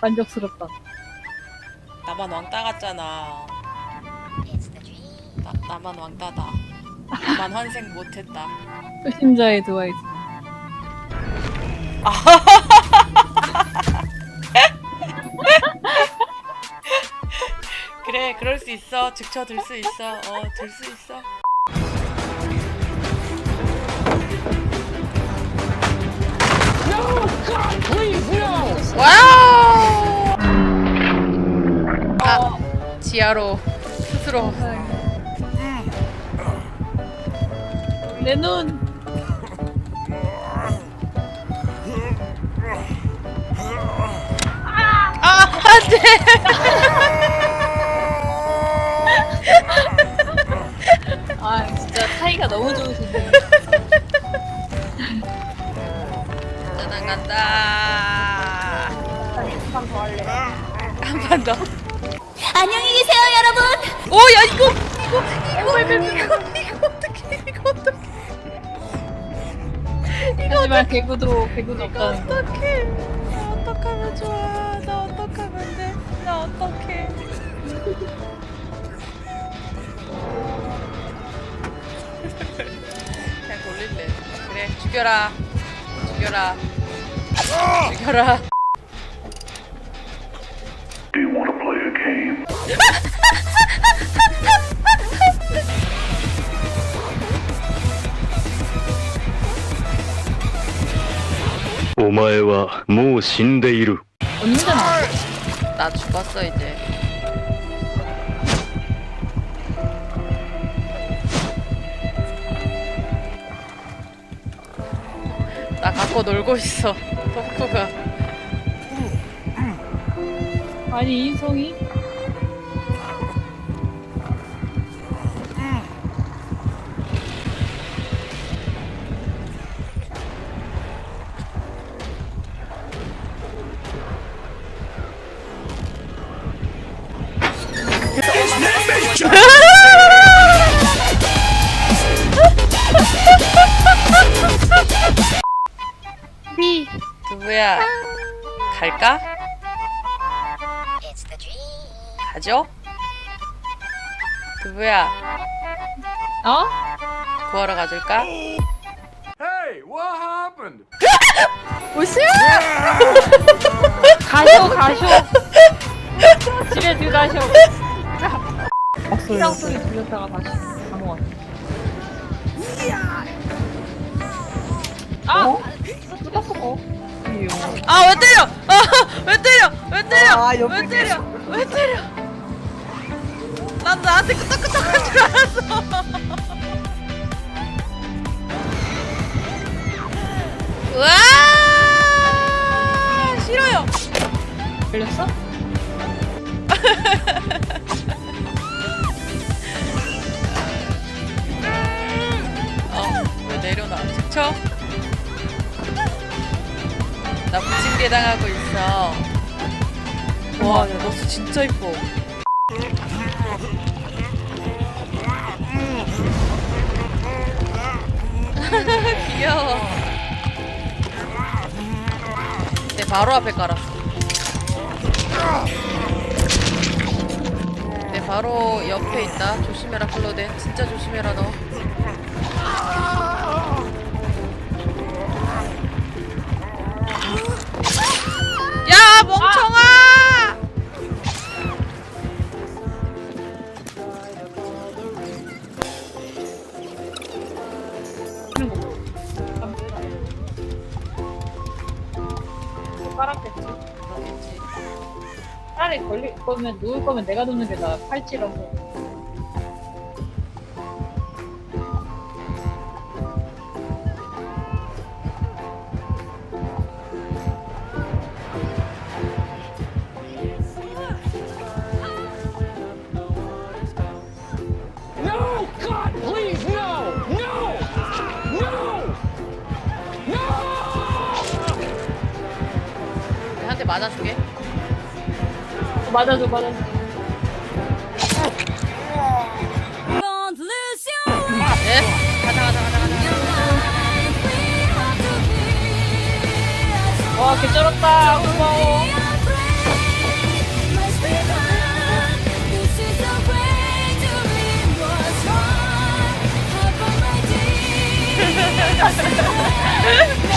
만족스럽다. 나만 왕따 같잖아. 나, 나만 왕따다. 나만 환생 못했다. 초심자의 드와이즈. 그래, 그럴 수 있어. 즉처 들 수 있어. 어, 들 수 있어. 와우! 지하로 스스로 내 눈. 아, 안 돼! 아 진짜 사이가 너무 좋으신데. 짜장 간다. 한번더 할래. 한 판 더. 안녕히 계세요, 여러분. 오, 야, 이거, 이거, 이거, 이거, 이거 어떡해, 이거 어떡해. 하지만 개구도 개구도 없다는 거. 어떡해. 나 어떡하면 좋아. 나 어떡하면 돼. 나 어떡해. 그냥 돌릴래. 그래, 죽여라. 죽여라. 죽여라. came. 오마에와 모 신데이루. 언니가 나 죽었어 이제. 나 갖고 놀고 있어. 토크가. 아니 인성이? 삐. 두부야. 갈까? 가죠? 두부야. 어? 구하러 가줄까? Hey, what happened? 무슨? 가쇼 가쇼. 집에 들어가쇼. 시장 소리 들렸다가 다시 간것 같아. 아! 누가 쏘고? 아, 왜 때려! 아, 왜 때려! 왜 때려! 아, 왜 옆에 때려! 왜 때려! 난 나한테 끄덕끄덕한 줄 알았어. 와! 싫어요. 걸렸어? 어, 왜 내려놔? 직쳐? 나 부침개 당하고 있어. 와, 야, 너수 진짜 이뻐. 귀여워. 내 바로 앞에 깔았어. 내 바로 옆에 있다. 조심해라, 클로덴. 진짜 조심해라, 너. 그러겠지. 차라리 걸릴 거면 누울 거면 내가 눕는 게 나아. 팔찌라서. 맞아주게? 맞아줘, 맞아줘. 와, 개쩔었다. 고마워.